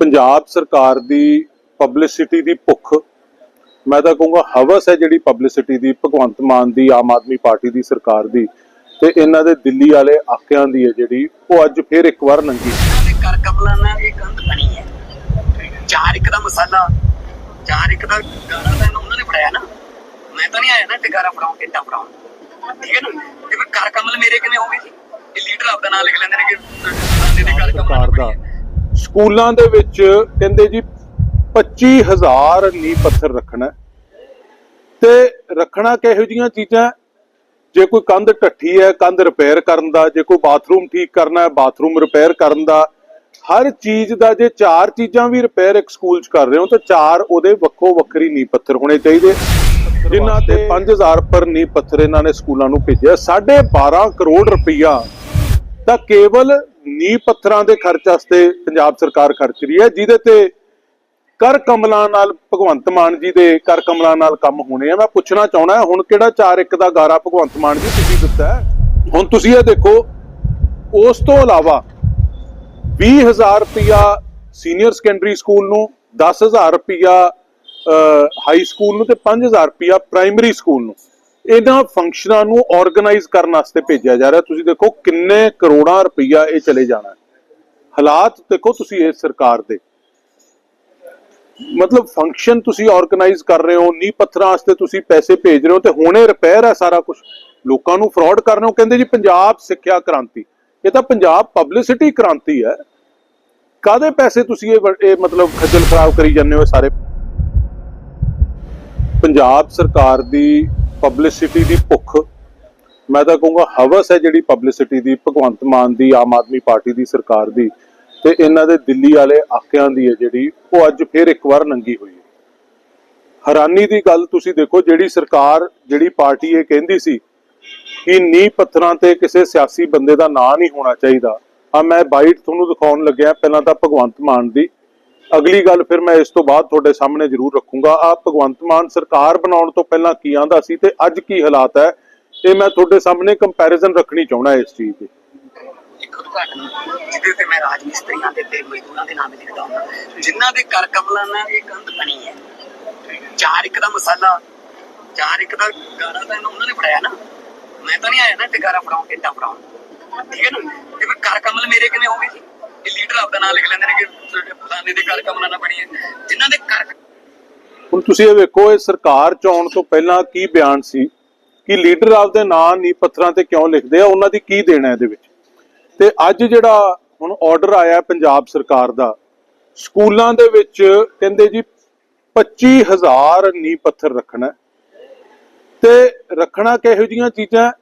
ਪੰਜਾਬ ਸਰਕਾਰ ਦੀ ਪਬਲਿਸਿਟੀ ਦੀ ਭੁੱਖ ਮੈਂ ਤਾਂ ਕਹੂੰਗਾ ਹਵਸ ਹੈ ਜਿਹੜੀ ਪਬਲਿਸਿਟੀ ਦੀ ਭਗਵੰਤ ਮਾਨ ਦੀ ਆਮ ਆਦਮੀ ਪਾਰਟੀ ਦੀ ਸਰਕਾਰ ਦੀ ਤੇ ਇਹਨਾਂ ਦੇ ਦਿੱਲੀ ਵਾਲੇ ਆਕਿਆਂ ਦੀ ਹੈ ਜਿਹੜੀ ਉਹ ਅੱਜ ਫੇਰ ਇੱਕ ਵਾਰ ਨੰਗੀ। ਕਰ ਕਮਲਾਂ ਨਾਲ ਇਹ ਕੰਧ ਬਣੀ ਹੈ। ਚਾਰ ਇੱਕ ਦਾ ਮਸਾਲਾ ਚਾਰ ਇੱਕ ਦਾ ਗਾਣਾ ਤਾਂ ਉਹਨਾਂ ਨੇ ਫੜਾਇਆ ਨਾ। ਮੈਂ ਤਾਂ ਨਹੀਂ ਆਇਆ ਨਾ ਟਿਕਾਰਾ ਫੜਾਉਣ ਕਿੱਟਾ ਫੜਾਉਣ। ਠੀਕ ਹੈ ਨਾ? ਤੇ ਫਿਰ ਕਰ ਕਮਲ ਮੇਰੇ ਕਿਵੇਂ ਹੋਗੇ ਜੀ? ਇਹ ਲੀਡਰ ਆਪਦਾ ਨਾਮ ਲਿਖ ਲੈਂਦੇ ਨੇ ਕਿ ਸਰਕਾਰ ਦਾ। ਸਕੂਲਾਂ ਦੇ ਵਿੱਚ ਕਹਿੰਦੇ ਜੀ 25000 ਨੀ ਪੱਥਰ ਰੱਖਣਾ। ਤੇ ਰੱਖਣਾ ਕਿਹੋ ਜੀਆਂ ਚੀਜ਼ਾਂ? ਜੇ ਕੋਈ ਕੰਧ ਢੱਠੀ ਹੈ, ਕੰਧ ਰਿਪੇਅਰ ਕਰਨ ਦਾ, ਜੇ ਕੋਈ ਬਾਥਰੂਮ ਠੀਕ ਕਰਨਾ ਹੈ ਬਾਥਰੂਮ ਰਿਪੇਅਰ ਕਰਨ ਦਾ, ਹਰ ਚੀਜ਼ ਦਾ ਜੇ ਚਾਰ ਚੀਜ਼ਾਂ ਵੀ ਰਿਪੇਅਰ ਇੱਕ ਸਕੂਲ 'ਚ ਕਰ ਰਹੇ ਹੋ, ਤਾਂ ਚਾਰ ਉਹਦੇ ਵੱਖੋ ਵੱਖਰੀ ਨੀ ਪੱਥਰ ਹੋਣੇ ਚਾਹੀਦੇ। ਜਿਨ੍ਹਾਂ ਤੇ 5000 ਪਰ ਨੀ ਪੱਥਰ ਇਹਨਾਂ ਨੇ ਸਕੂਲਾਂ ਨੂੰ ਭੇਜਿਆ। 12.5 ਕਰੋੜ ਰੁਪਈਆ ਤਾਂ ਕੇਵਲ ਨੀ ਪੱਥਰਾਂ ਦੇ ਖਰਚ ਵਾਸਤੇ ਪੰਜਾਬ ਸਰਕਾਰ ਖਰਚ ਰਹੀ ਹੈ, ਜਿਹਦੇ ਤੇ ਕਰ ਕਮਲਾਂ ਨਾਲ ਭਗਵੰਤ ਮਾਨ ਜੀ ਦੇ ਕਰ ਕਮਲਾਂ ਨਾਲ ਕੰਮ ਹੋਣੇ ਆ। ਮੈਂ ਪੁੱਛਣਾ ਚਾਹਣਾ ਹੁਣ ਕਿਹੜਾ 4 ਇੱਕ ਦਾ ਗਾਰਾ ਭਗਵੰਤ ਮਾਨ ਜੀ ਤੁਸੀਂ ਦਿੱਤਾ ਹੁਣ ਤੁਸੀਂ ਇਹ ਦੇਖੋ, ਉਸ ਤੋਂ ਇਲਾਵਾ 20000 ਰੁਪਿਆ ਸੀਨੀਅਰ ਸੈਕੰਡਰੀ ਸਕੂਲ ਨੂੰ 10000 ਰੁਪਿਆ ਹਾਈ ਸਕੂਲ ਨੂੰ ਤੇ 5000 ਰੁਪਿਆ ਪ੍ਰਾਇਮਰੀ ਸਕੂਲ ਨੂੰ। ਇਹਨਾਂ ਫੰਕਸ਼ਨਾਂ ਨੂੰ ਆਰਗੇਨਾਈਜ਼ ਕਰਨ ਵਾਸਤੇ ਭੇਜਿਆ ਜਾ ਰਿਹਾ। ਤੁਸੀਂ ਦੇਖੋ ਕਿੰਨੇ ਕਰੋੜਾਂ ਰੁਪਈਆ ਇਹ ਚਲੇ ਜਾਣਾ ਹਾਲਾਤ ਦੇਖੋ ਤੁਸੀਂ ਇਸ ਸਰਕਾਰ ਦੇ। ਮਤਲਬ ਫੰਕਸ਼ਨ ਤੁਸੀਂ ਆਰਗੇਨਾਈਜ਼ ਕਰ ਰਹੇ ਹੋ ਨੀ ਪੱਥਰਾਂ ਵਾਸਤੇ ਤੁਸੀਂ ਪੈਸੇ ਭੇਜ ਰਹੇ ਹੋ ਤੇ ਹੁਣੇ ਰਿਪੇਅਰ ਹੈ ਸਾਰਾ ਕੁਝ ਲੋਕਾਂ ਨੂੰ ਫਰਾਡ ਕਰ ਰਹੇ ਹੋ। ਕਹਿੰਦੇ ਜੀ ਪੰਜਾਬ ਸਿੱਖਿਆ ਕ੍ਰਾਂਤੀ। ਇਹ ਤਾਂ ਪੰਜਾਬ ਪਬਲਿਸਿਟੀ ਕ੍ਰਾਂਤੀ ਹੈ। ਕਾਦੇ ਪੈਸੇ ਤੁਸੀਂ ਇਹ ਇਹ ਮਤਲਬ ਖੱਜਲ ਖਰਾਬ ਕਰੀ ਜਾਂਦੇ ਹੋ ਸਾਰੇ? ਪੰਜਾਬ ਸਰਕਾਰ ਦੀ ਪਬਲਿਸਿਟੀ ਦੀ ਭੁੱਖ। ਮੈਂ ਤਾਂ ਕਹੂੰਗਾ ਹਵਸ ਹੈ ਜਿਹੜੀ ਪਬਲਿਸਿਟੀ ਦੀ, ਭਗਵੰਤ ਮਾਨ ਦੀ, ਆਮ ਆਦਮੀ ਪਾਰਟੀ ਦੀ, ਸਰਕਾਰ ਦੀ। ਤੇ ਇਹਨਾਂ ਦੇ ਦਿੱਲੀ ਵਾਲੇ ਆਕਿਆਂ ਦੀ ਹੈ ਜਿਹੜੀ, ਉਹ ਅੱਜ ਫੇਰ ਇੱਕ ਵਾਰ ਨੰਗੀ ਹੋਈ ਹੈ। ਹੈਰਾਨੀ ਦੀ ਗੱਲ ਤੁਸੀਂ ਦੇਖੋ, ਜਿਹੜੀ ਸਰਕਾਰ, ਜਿਹੜੀ ਪਾਰਟੀ ਇਹ ਕਹਿੰਦੀ ਸੀ ਕਿ ਨੀ ਪੱਥਰਾਂ ਤੇ ਕਿਸੇ ਸਿਆਸੀ ਬੰਦੇ ਦਾ ਨਾਂ ਨਹੀਂ ਹੋਣਾ ਚਾਹੀਦਾ। ਆ ਮੈਂ ਬਾਈਟ ਤੁਹਾਨੂੰ ਦਿਖਾਉਣ ਲੱਗਿਆ, ਪਹਿਲਾਂ ਤਾਂ ਭਗਵੰਤ ਮਾਨ ਦੀ ਅਗਲੀ ਗੱਲ ਫਿਰ ਮੈਂ ਇਸ ਤੋਂ ਬਾਅਦ ਤੁਹਾਡੇ ਸਾਹਮਣੇ ਜ਼ਰੂਰ ਰੱਖੂੰਗਾ। ਆ ਭਗਵੰਤ ਮਾਨ ਸਰਕਾਰ ਬਣਾਉਣ ਤੋਂ ਪਹਿਲਾਂ ਕੀ ਆਂਦਾ ਸੀ ਤੇ ਅੱਜ ਕੀ ਹਾਲਾਤ ਹੈ? ਇਹ ਮੈਂ ਤੁਹਾਡੇ ਸਾਹਮਣੇ ਕੰਪੈਰੀਜ਼ਨ ਰੱਖਣੀ ਚਾਹੁੰਦਾ ਇਸ ਚੀਜ਼ ਦੀ ਇੱਕ ਉਦਘਾਟਨ ਜਿਹਦੇ ਤੇ ਮੈਂ ਰਾਜ ਮਿਸਤਰੀਆਂ ਦੇ ਤੇ ਮਜ਼ਦੂਰਾਂ ਦੇ ਨਾਮ ਵੀ ਲਿਖਦਾ ਹੁੰਦਾ ਜਿਨ੍ਹਾਂ ਦੇ ਕਰ ਕਮਲਾਂ ਨਾਲ ਇਹ ਕੰਧ ਬਣੀ ਹੈ। ਚਾਰ ਇੱਕ ਦਾ ਮਸਾਲਾ, ਚਾਰ ਇੱਕ ਦਾ ਗਾਣਾ ਤਾਂ ਉਹਨਾਂ ਨੇ ਫੜਾਇਆ ਨਾ। ਮੈਂ ਤਾਂ ਨਹੀਂ ਆਇਆ ਨਾ ਟਿਕਾਰਾ ਫੜਾਉਣ ਕਿੱਟਾ ਫੜਾਉਣ। ਠੀਕ ਹੈ ਨਾ? ਤੇ ਫਿਰ ਕਰ ਕਮਲ ਮੇਰੇ ਕਿਵੇਂ ਹੋਗੇ ਜੀ? ਇਹ ਲੀਡਰ ਆਪਦਾ ਨਾਮ ਲਿਖ ਲੈਂਦੇ ਨੇ ਕਿ ਫਲਾਣੇ ਦੇ ਕਰ ਕਮਲਾਂ ਨਾਲ ਬਣੀ ਹੈ ਜਿਨ੍ਹਾਂ ਦੇ ਕਰ ਹੁਣ ਤੁਸੀਂ ਇਹ ਵੇਖੋ, ਇਹ ਸਰਕਾਰ ਚ ਆਉਣ ਤੋਂ ਪਹਿਲਾਂ ਕੀ ਬਿਆਨ ਸੀ? ਕਿ ਲੀਡਰ ਆਪਦੇ ਨਾਂ ਨੀ ਪੱਥਰਾਂ ਤੇ ਕਿਉਂ ਲਿਖਦੇ ਆ? ਉਹਨਾਂ ਦੀ ਕੀ ਦੇਣਾ ਇਹਦੇ ਵਿੱਚ? ਤੇ ਅੱਜ ਜਿਹੜਾ ਹੁਣ ਆਰਡਰ ਆਇਆ ਪੰਜਾਬ ਸਰਕਾਰ ਦਾ, ਸਕੂਲਾਂ ਦੇ ਵਿੱਚ ਕਹਿੰਦੇ ਜੀ 25000 ਨੀ ਪੱਥਰ ਰੱਖਣਾ। ਤੇ ਰੱਖਣਾ ਕਿਹੋ ਜੀਆਂ ਚੀਜ਼ਾਂ?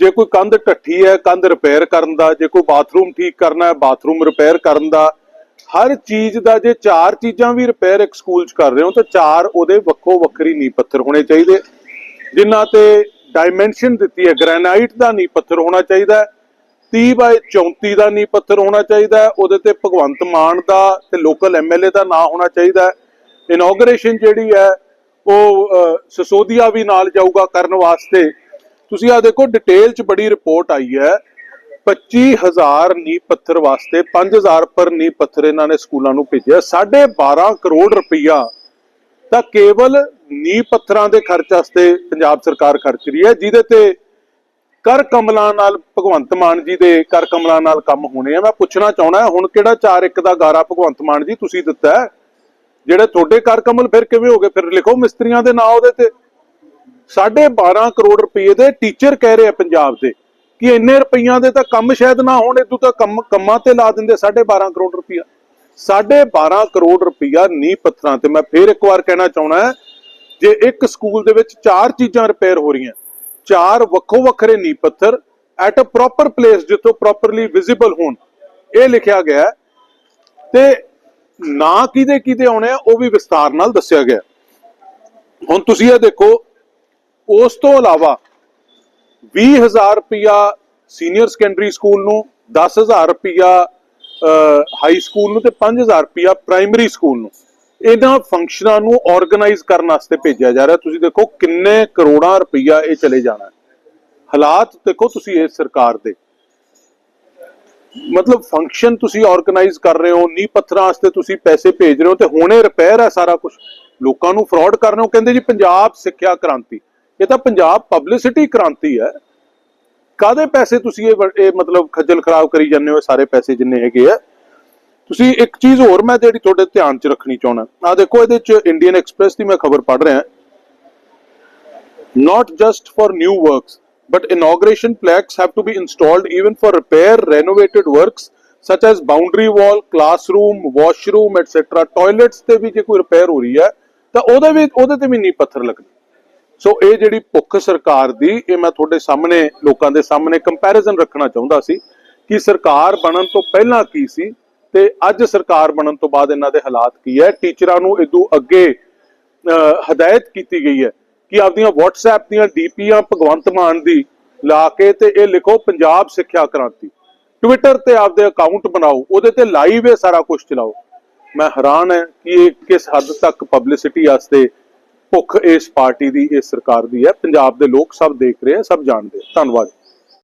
ਜੇ ਕੋਈ ਕੰਧ ਢੱਠੀ ਹੈ, ਕੰਧ ਰਿਪੇਅਰ ਕਰਨ ਦਾ, ਜੇ ਕੋਈ ਬਾਥਰੂਮ ਠੀਕ ਕਰਨਾ ਹੈ ਬਾਥਰੂਮ ਰਿਪੇਅਰ ਕਰਨ ਦਾ, ਹਰ ਚੀਜ਼ ਦਾ ਜੇ ਚਾਰ ਚੀਜ਼ਾਂ ਵੀ ਰਿਪੇਅਰ ਇੱਕ ਸਕੂਲ 'ਚ ਕਰ ਰਹੇ ਹੋ, ਤਾਂ ਚਾਰ ਉਹਦੇ ਵੱਖੋ ਵੱਖਰੀ ਨੀ ਪੱਥਰ ਹੋਣੇ ਚਾਹੀਦੇ। ਜਿਨ੍ਹਾਂ ਤੇ ਡਾਈਮੈਂਸ਼ਨ ਦਿੱਤੀ ਹੈ ਗ੍ਰੈਨਾਈਟ ਦਾ ਨੀ ਪੱਥਰ ਹੋਣਾ ਚਾਹੀਦਾ ਹੈ 30 ਬਾਈ 34 ਦਾ ਨੀ ਪੱਥਰ ਹੋਣਾ ਚਾਹੀਦਾ ਉਹਦੇ ਤੇ ਭਗਵੰਤ ਮਾਨ ਦਾ ਤੇ ਲੋਕਲ ਐਮਐਲਏ ਦਾ ਨਾਂ ਹੋਣਾ ਚਾਹੀਦਾ ਇਨੋਗਰੇਸ਼ਨ ਜਿਹੜੀ ਹੈ, ਉਹ ਸਸੋਦੀਆ ਵੀ ਨਾਲ ਜਾਊਗਾ ਕਰਨ ਵਾਸਤੇ। ਤੁਸੀਂ ਆ ਦੇਖੋ ਡਿਟੇਲ ਚ ਬੜੀ ਰਿਪੋਰਟ ਆਈ ਹੈ। 25000 ਨੀ ਪੱਥਰ ਵਾਸਤੇ 5000 ਪਰ ਨੀ ਪੱਥਰ ਇਹਨਾਂ ਨੇ ਸਕੂਲਾਂ ਨੂੰ ਭੇਜਿਆ। 12.5 ਕਰੋੜ ਰੁਪਈਆ ਤਾਂ ਕੇਵਲ ਨੀ ਪੱਥਰਾਂ ਦੇ ਖਰਚ ਵਾਸਤੇ ਪੰਜਾਬ ਸਰਕਾਰ ਖਰਚ ਰਹੀ ਹੈ, ਜਿਹਦੇ ਤੇ ਕਰ ਕਮਲਾਂ ਨਾਲ, ਭਗਵੰਤ ਮਾਨ ਜੀ ਦੇ ਕਰ ਕਮਲਾਂ ਨਾਲ ਕੰਮ ਹੋਣੇ ਆ। ਮੈਂ ਪੁੱਛਣਾ ਚਾਹਣਾ ਹੁਣ ਕਿਹੜਾ 4 ਇੱਕ ਦਾ ਗਾਰਾ ਭਗਵੰਤ ਮਾਨ ਜੀ ਤੁਸੀਂ ਦਿੱਤਾ ਜਿਹੜੇ ਤੁਹਾਡੇ ਕਰ ਕਮਲ ਫਿਰ ਕਿਵੇਂ ਹੋ ਗਏ? ਫਿਰ ਲਿਖੋ ਮਿਸਤਰੀਆਂ ਦੇ ਨਾਂ ਉਹਦੇ ਤੇ। 12.5 ਕਰੋੜ ਰੁਪਏ ਦੇ ਟੀਚਰ ਕਹਿ ਰਹੇ ਆ ਪੰਜਾਬ ਦੇ ਕਿ ਇੰਨੇ ਰੁਪਈਆਂ ਦੇ ਤਾਂ ਕੰਮ ਸ਼ਾਇਦ ਨਾ ਹੋਣ ਇਦੋਂ ਤਾਂ ਕੰਮ, ਕੰਮਾਂ ਤੇ ਲਾ ਦਿੰਦੇ 12.5 ਕਰੋੜ ਰੁਪਈਆ। 12.5 ਕਰੋੜ ਰੁਪਈਆ ਨੀ ਪੱਥਰਾਂ ਤੇ। ਮੈਂ ਫੇਰ ਇੱਕ ਵਾਰ ਕਹਿਣਾ ਚਾਹਣਾ ਜੇ ਇੱਕ ਸਕੂਲ ਦੇ ਵਿੱਚ ਚਾਰ ਚੀਜ਼ਾਂ ਰਿਪੇਅਰ ਹੋ ਰਹੀਆਂ, ਚਾਰ ਵੱਖੋ ਵੱਖਰੇ ਨੀ ਪੱਥਰ ਐਟ ਅ ਪ੍ਰੋਪਰ ਪਲੇਸ ਜਿੱਥੋਂ ਪ੍ਰੋਪਰਲੀ ਵਿਜ਼ੀਬਲ ਹੋਣ, ਇਹ ਲਿਖਿਆ ਗਿਆ ਤੇ ਨਾ ਕਿਹਦੇ ਕਿਹਦੇ ਆਉਣੇ ਆ, ਉਹ ਵੀ ਵਿਸਤਾਰ ਨਾਲ ਦੱਸਿਆ ਗਿਆ ਹੁਣ ਤੁਸੀਂ ਇਹ ਦੇਖੋ ਉਸ ਤੋਂ ਇਲਾਵਾ 20000 ਰੁਪਿਆ ਸੀਨੀਅਰ ਸੈਕੰਡਰੀ ਸਕੂਲ ਨੂੰ 10000 ਰੁਪਿਆ ਹਾਈ ਸਕੂਲ ਨੂੰ ਤੇ 5000 ਰੁਪਿਆ ਪ੍ਰਾਇਮਰੀ ਸਕੂਲ ਨੂੰ। ਇਹਨਾਂ ਫੰਕਸ਼ਨਾਂ ਨੂੰ ਆਰਗੇਨਾਈਜ਼ ਕਰਨ ਵਾਸਤੇ ਭੇਜਿਆ ਜਾ ਰਿਹਾ। ਤੁਸੀਂ ਦੇਖੋ ਕਿੰਨੇ ਕਰੋੜਾਂ ਰੁਪਈਆ ਇਹ ਚਲੇ ਜਾਣਾ ਹਾਲਾਤ ਦੇਖੋ ਤੁਸੀਂ ਇਸ ਸਰਕਾਰ ਦੇ। ਮਤਲਬ ਫੰਕਸ਼ਨ ਤੁਸੀਂ ਆਰਗੇਨਾਈਜ਼ ਕਰ ਰਹੇ ਹੋ ਨੀ ਪੱਥਰਾਂ ਵਾਸਤੇ ਤੁਸੀਂ ਪੈਸੇ ਭੇਜ ਰਹੇ ਹੋ ਤੇ ਹੁਣੇ ਰਿਪੇਅਰ ਹੈ ਸਾਰਾ ਕੁਝ ਲੋਕਾਂ ਨੂੰ ਫਰਾਡ ਕਰ ਰਹੇ ਹੋ। ਕਹਿੰਦੇ ਜੀ ਪੰਜਾਬ ਸਿੱਖਿਆ ਕ੍ਰਾਂਤੀ। ਇਹ ਤਾਂ ਪੰਜਾਬ ਪਬਲਿਸਿਟੀ ਕ੍ਰਾਂਤੀ ਹੈ। ਕਾਦੇ ਪੈਸੇ ਤੁਸੀਂ ਇਹ ਇਹ ਮਤਲਬ ਖੱਜਲ ਖਰਾਬ ਕਰੀ ਜਾਂਦੇ ਹੋ ਸਾਰੇ ਪੈਸੇ ਜਿੰਨੇ ਹੈਗੇ ਆ? ਤੁਸੀਂ ਇੱਕ ਚੀਜ਼ ਹੋਰ ਮੈਂ ਜਿਹੜੀ ਤੁਹਾਡੇ ਧਿਆਨ 'ਚ ਰੱਖਣੀ ਚਾਹਣਾ ਆ ਦੇਖੋ ਇਹਦੇ 'ਚ ਇੰਡੀਅਨ ਐਕਸਪ੍ਰੈਸ ਦੀ ਮੈਂ ਖਬਰ ਪੜ੍ਹ ਰਿਹਾ। Not just for new works, but inauguration plaques have to be installed even for repair renovated works such as boundary wall, classroom, washroom, etc. Toilets ਤੇ ਵੀ ਜੇ ਕੋਈ ਰਿਪੇਅਰ ਹੋ ਰਹੀ ਹੈ ਤਾਂ ਉਹਦੇ ਵੀ ਉਹਦੇ ਤੇ ਵੀ ਨਹੀਂ ਪੱਥਰ ਲੱਗਣੇ। ਸੋ ਇਹ ਜਿਹੜੀ ਭੁੱਖ ਸਰਕਾਰ ਦੀ, ਇਹ ਮੈਂ ਤੁਹਾਡੇ ਸਾਹਮਣੇ, ਲੋਕਾਂ ਦੇ ਸਾਹਮਣੇ ਕੰਪੈਰੀਜ਼ਨ ਰੱਖਣਾ ਚਾਹੁੰਦਾ ਸੀ ਕਿ ਸਰਕਾਰ ਬਣਨ ਤੋਂ ਪਹਿਲਾਂ ਕੀ ਸੀ ਤੇ ਅੱਜ ਸਰਕਾਰ ਬਣਨ ਤੋਂ ਬਾਅਦ ਇਹਨਾਂ ਦੇ ਹਾਲਾਤ ਕੀ ਹੈ। ਟੀਚਰਾਂ ਨੂੰ ਇਦੋਂ ਅੱਗੇ ਹਦਾਇਤ ਕੀਤੀ ਗਈ ਹੈ ਕਿ ਆਪਦੀਆਂ WhatsApp ਦੀਆਂ ਡੀਪੀਆਂ ਭਗਵੰਤ ਮਾਨ ਦੀ ਲਾ ਕੇ ਤੇ ਇਹ ਲਿਖੋ ਪੰਜਾਬ ਸਿੱਖਿਆ ਕ੍ਰਾਂਤੀ। ਟਵਿੱਟਰ ਤੇ ਆਪਦੇ ਅਕਾਊਂਟ ਬਣਾਓ, ਉਹਦੇ ਤੇ ਲਾਈਵ ਇਹ ਸਾਰਾ ਕੁਝ ਚਲਾਓ। ਮੈਂ ਹੈਰਾਨ ਹੈ ਕਿ ਇਹ ਕਿਸ ਹੱਦ ਤੱਕ ਪਬਲਿਸਿਟੀ ਵਾਸਤੇ ਭੁੱਖ ਇਸ ਪਾਰਟੀ ਦੀ, ਇਸ ਸਰਕਾਰ ਦੀ ਹੈ। ਪੰਜਾਬ ਦੇ ਲੋਕ ਸਭ ਦੇਖ ਰਹੇ ਆ ਸਭ ਜਾਣਦੇ ਆ ਧੰਨਵਾਦ